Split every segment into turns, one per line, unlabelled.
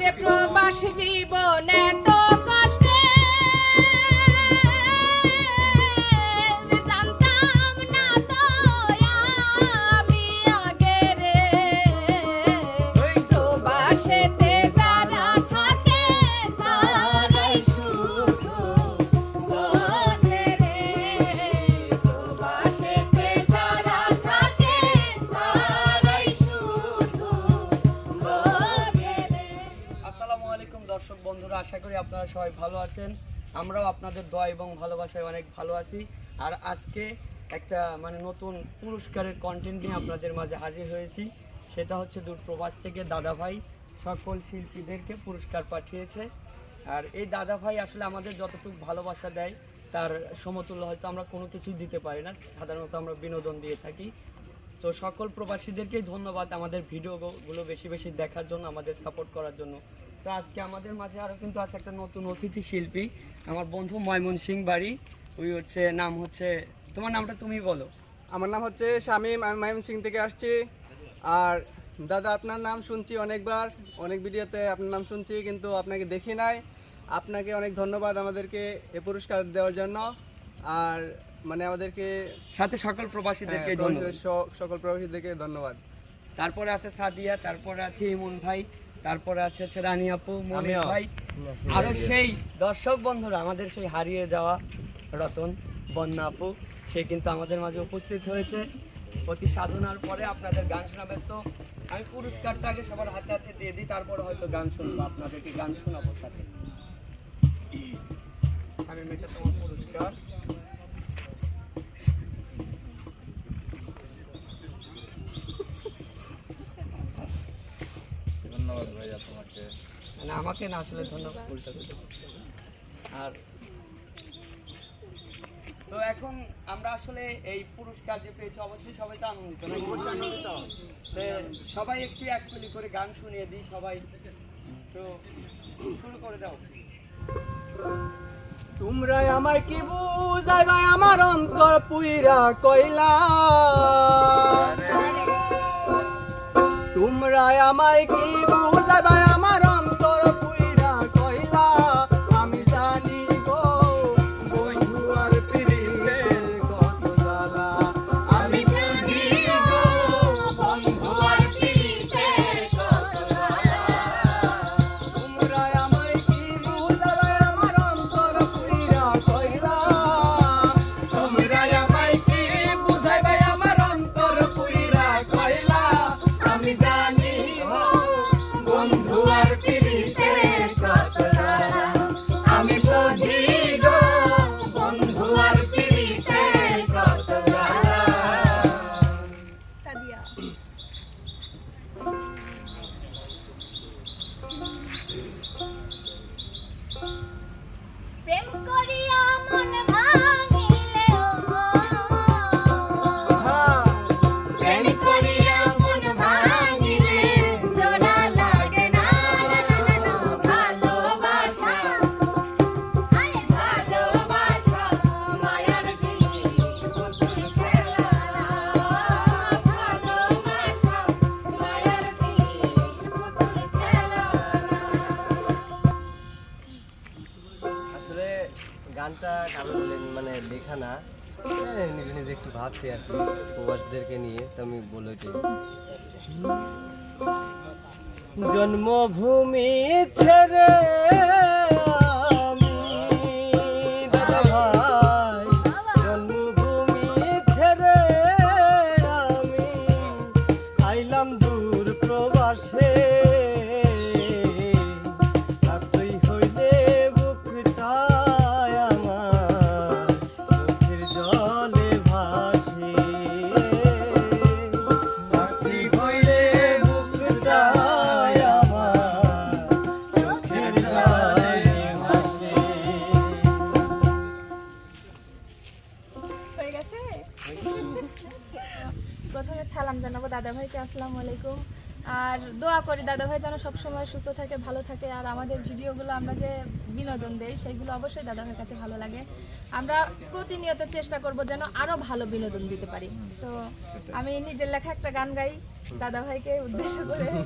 ওরে প্রবাস জীবন এত
সবাই ভালো আছেন। আমরাও আপনাদের দোয়া এবং ভালোবাসায় অনেক ভালো আছি। আর আজকে একটা মানে নতুন পুরস্কারের কন্টেন্ট নিয়ে আপনাদের মাঝে হাজির হয়েছি। সেটা হচ্ছে দূর প্রবাস থেকে দাদা ভাই সকল শিল্পীদেরকে পুরস্কার পাঠিয়েছে। আর এই দাদা ভাই আসলে আমাদের যতটুকু ভালোবাসা দেয়, তার সমতুল্য হয়তো আমরা কোনো কিছুই দিতে পারি না। সাধারণত আমরা বিনোদন দিয়ে থাকি। তো সকল প্রবাসীদেরকেই ধন্যবাদ আমাদের ভিডিওগুলো বেশি বেশি দেখার জন্য, আমাদের সাপোর্ট করার জন্য। তো আজকে আমাদের মাঝে আরও কিন্তু আছে একটা নতুন অতিথি শিল্পী আমার বন্ধু ময়মন সিং বাড়ি। ওই হচ্ছে নাম হচ্ছে তোমার নামটা তুমি বলো।
আমার নাম হচ্ছে শামীম আমি মাইম সিং থেকে আসছি। আর দাদা আপনার নাম শুনছি অনেকবার অনেক ভিডিওতে আপনার নাম শুনছি কিন্তু আপনাকে দেখি নাই। আপনাকে অনেক ধন্যবাদ আমাদেরকে এ পুরস্কার দেওয়ার জন্য। আর মানে আমাদেরকে
সাথে সকল প্রবাসীদেরকে
হ্যাঁ, সকল প্রবাসীদেরকে ধন্যবাদ।
তারপরে আছে সাদিয়া তারপরে আছে ইমন ভাই। তারপরে আছে হচ্ছে রানী আপু মনির। ভাই। আরও সেই দর্শক বন্ধুরা আমাদের সেই হারিয়ে যাওয়া রতন বন্যা আপু সে কিন্তু আমাদের মাঝে উপস্থিত হয়েছে। অতি সাধনার পরে আপনাদের গান শোনাবে। তো আমি পুরস্কারটা আগে সবার হাতে হাতে দিয়ে দিই তারপরে হয়তো গান শুনব আপনাদেরকে গান শোনাবো সাথে। আমি মেয়েটা তোমার পুরস্কার। মানে আমাকে না আসলে ধন্যবাদ। আর তো এখন আমরা আসলে এই পুরস্কার যে পেয়েছি অবশ্যই সবাই তো আনন্দিত সবাই একটু এক কলি করে গান শুনিয়ে দিই সবাই। তো শুরু করে দাও।
তোমরা আমায় কি বুঝাইবা আমার অন্তর পুইরা কইলা তোমরা আমায় কি বুঝাইবা
গানটা কারও মানে লেখা না। হ্যাঁ, নিজে নিজে একটু ভাবছি আর কি প্রবাসদেরকে নিয়ে। তো আমি বলে জন্মভূমি ছেড়ে
ভাইকে আসসালামু আলাইকুম।
আর দোয়া করি দাদা ভাই যেন সবসময় সুস্থ থাকে ভালো থাকে। আর আমাদের ভিডিওগুলো আমরা যে বিনোদন দেই সেইগুলো অবশ্যই দাদা ভাইয়ের কাছে ভালো লাগে। আমরা প্রতিনিয়ত চেষ্টা করব যেন আরও ভালো বিনোদন দিতে পারি। তো আমি নিজের লেখা একটা গান গাই দাদা ভাইকে উদ্দেশ্য করে।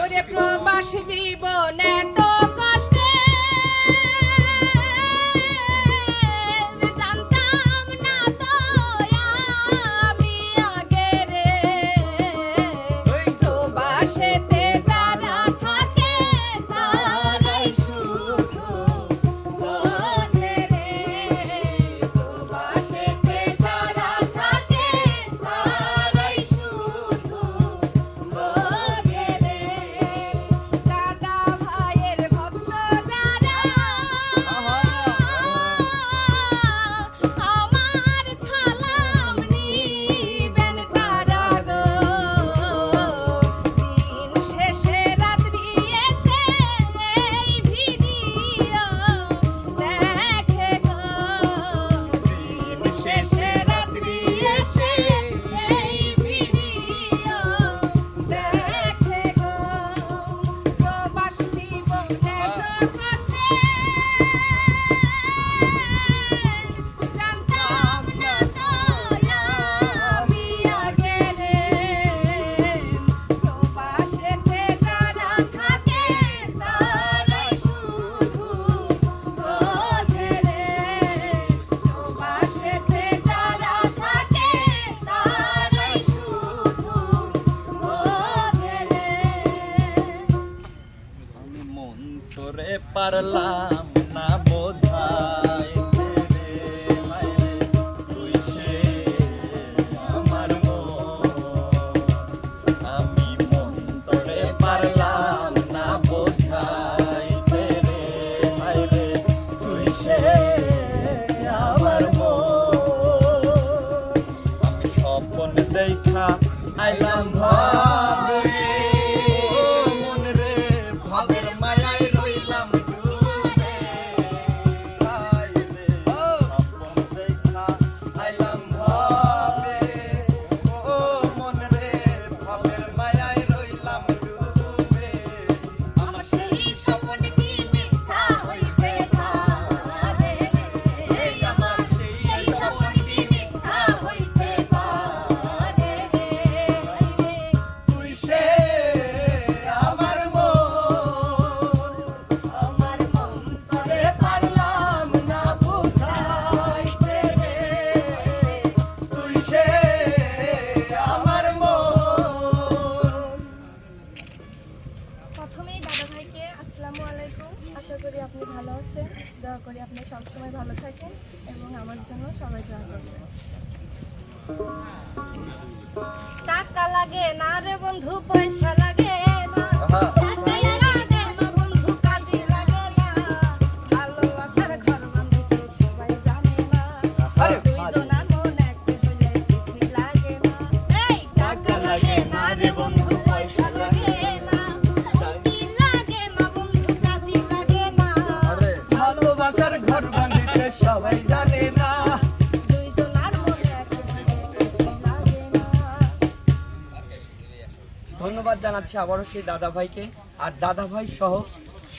ওরে প্রবাস জীবন
সরে পারলাম
সবসময় ভালো থাকেন এবং আমার জন্য সবাই দোয়া করবেন। টাকা লাগে না রে বন্ধু, পয়সা লাগে।
জানাচ্ছি আবারও সেই দাদা ভাইকে আর দাদা ভাই সহ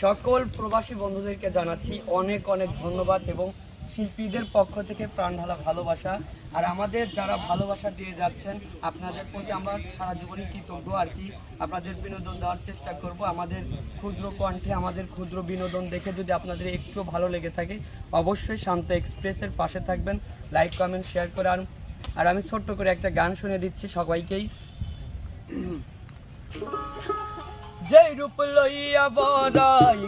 সকল প্রবাসী বন্ধুদেরকে জানাচ্ছি অনেক অনেক ধন্যবাদ এবং শিল্পীদের পক্ষ থেকে প্রাণ ঢালা ভালোবাসা। আর আমাদের যারা ভালোবাসা দিয়ে যাচ্ছেন, আপনাদের প্রতি আমরা সারা জীবনই কৃতজ্ঞ আর কি। আপনাদের বিনোদন দেওয়ার চেষ্টা করব। আমাদের ক্ষুদ্র কণ্ঠে, আমাদের ক্ষুদ্র বিনোদন দেখে যদি আপনাদের একটু ভালো লেগে থাকে, অবশ্যই শান্ত এক্সপ্রেসের পাশে থাকবেন, লাইক, কমেন্ট, শেয়ার করে আর আর আমি ছোট্ট করে একটা গান শুনে দিচ্ছি সবাইকেই। যেই রূপ লইয়া বড়াই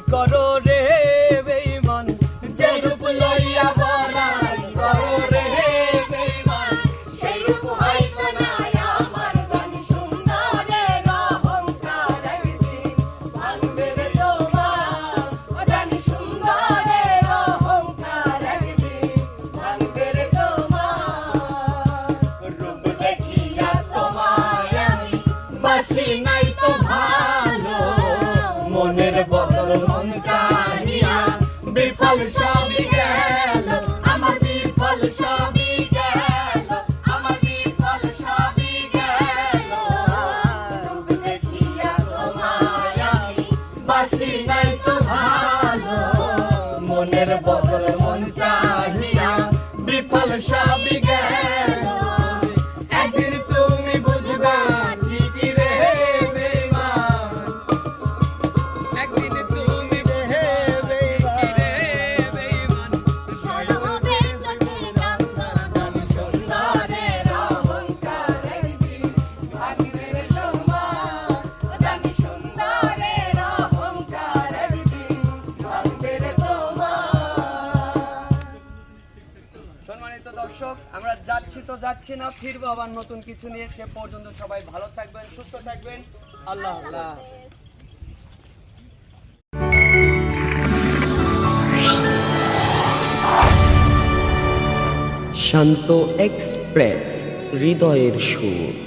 দর্শক, আমরা যাচ্ছি তো যাচ্ছি না, ফিরবো আবার নতুন কিছু নিয়ে। সে পর্যন্ত সবাই ভালো থাকবেন, সুস্থ থাকবেন। আল্লাহ আল্লাহ
শান্ত এক্সপ্রেস, হৃদয়ের সুর।